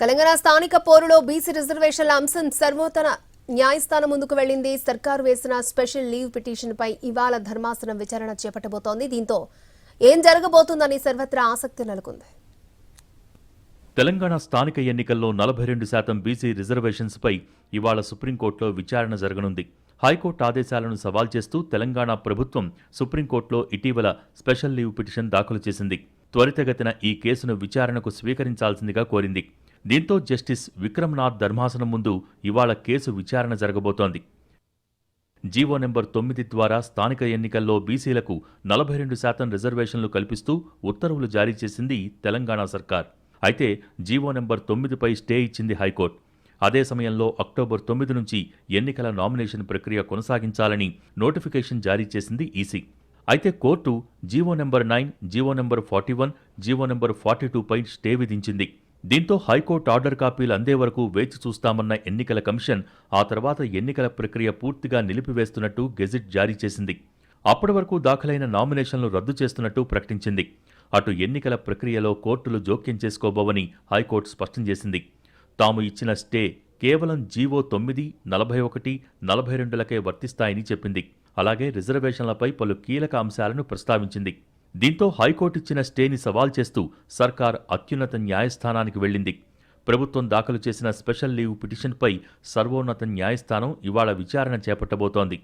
తెలంగాణ స్థానిక పోరులో బీసీ రిజర్వేషన్ల అంశం సర్వోత్తర న్యాయస్థానం ముందుకు వెళ్ళింది సర్కారు వేసిన స్పెషల్ లీవ్ పిటిషన్పై ఇవాళ ధర్మాసనం విచారణ చేపట్టబోతోంది. దీంతో ఏం జరగబోతుందని సర్వత్రా ఆసక్తి నెలకొంది. తెలంగాణ స్థానిక ఎన్నికల్లో నలభై రెండు శాతం బీసీ రిజర్వేషన్స్పై ఇవాళ సుప్రీంకోర్టులో విచారణ జరగనుంది. హైకోర్టు ఆదేశాలను సవాల్ చేస్తూ తెలంగాణ ప్రభుత్వం సుప్రీంకోర్టులో ఇటీవల స్పెషల్ లీవ్ పిటిషన్ దాఖలు చేసింది. త్వరితగతిన ఈ కేసును విచారణకు స్వీకరించాల్సిందిగా కోరింది. దీంతో జస్టిస్ విక్రమ్నాథ్ ధర్మాసనం ముందు ఇవాళ కేసు విచారణ జరగబోతోంది. జీవో నెంబర్ తొమ్మిది ద్వారా స్థానిక ఎన్నికల్లో బీసీలకు నలభై రెండు శాతం రిజర్వేషన్లు కల్పిస్తూ ఉత్తర్వులు జారీ చేసింది తెలంగాణ సర్కార్. అయితే జీవో నెంబర్ తొమ్మిదిపై స్టే ఇచ్చింది హైకోర్టు. అదే సమయంలో అక్టోబర్ తొమ్మిది నుంచి ఎన్నికల నామినేషన్ ప్రక్రియ కొనసాగించాలని నోటిఫికేషన్ జారీ చేసింది ఈసీ. అయితే court GO number nine GO number forty one GO number forty టూపై stay విధించింది. దీంతో హైకోర్టు ఆర్డర్ కాపీలు అందే వరకు వేచి చూస్తామన్న ఎన్నికల కమిషన్ ఆ తర్వాత ఎన్నికల ప్రక్రియ పూర్తిగా నిలిపివేస్తున్నట్టు గెజిట్ జారీ చేసింది. అప్పటి వరకు దాఖలైన నామినేషన్లు రద్దు చేస్తున్నట్టు ప్రకటించింది. అటు ఎన్నికల ప్రక్రియలో కోర్టులు జోక్యం చేసుకోబోవని హైకోర్టు స్పష్టం చేసింది. తాము ఇచ్చిన స్టే కేవలం జీవో తొమ్మిది నలభై ఒకటి నలభై రెండులకే వర్తిస్తాయని చెప్పింది. అలాగే రిజర్వేషన్లపై పలు కీలక అంశాలను ప్రస్తావించింది. దీంతో హైకోర్టు ఇచ్చిన స్టేని సవాల్ చేస్తూ సర్కార్ అత్యున్నత న్యాయస్థానానికి వెళ్ళింది. ప్రభుత్వం దాఖలు చేసిన స్పెషల్ లీవ్ పిటిషన్పై సర్వోన్నత న్యాయస్థానం ఇవాళ విచారణ చేపట్టబోతోంది.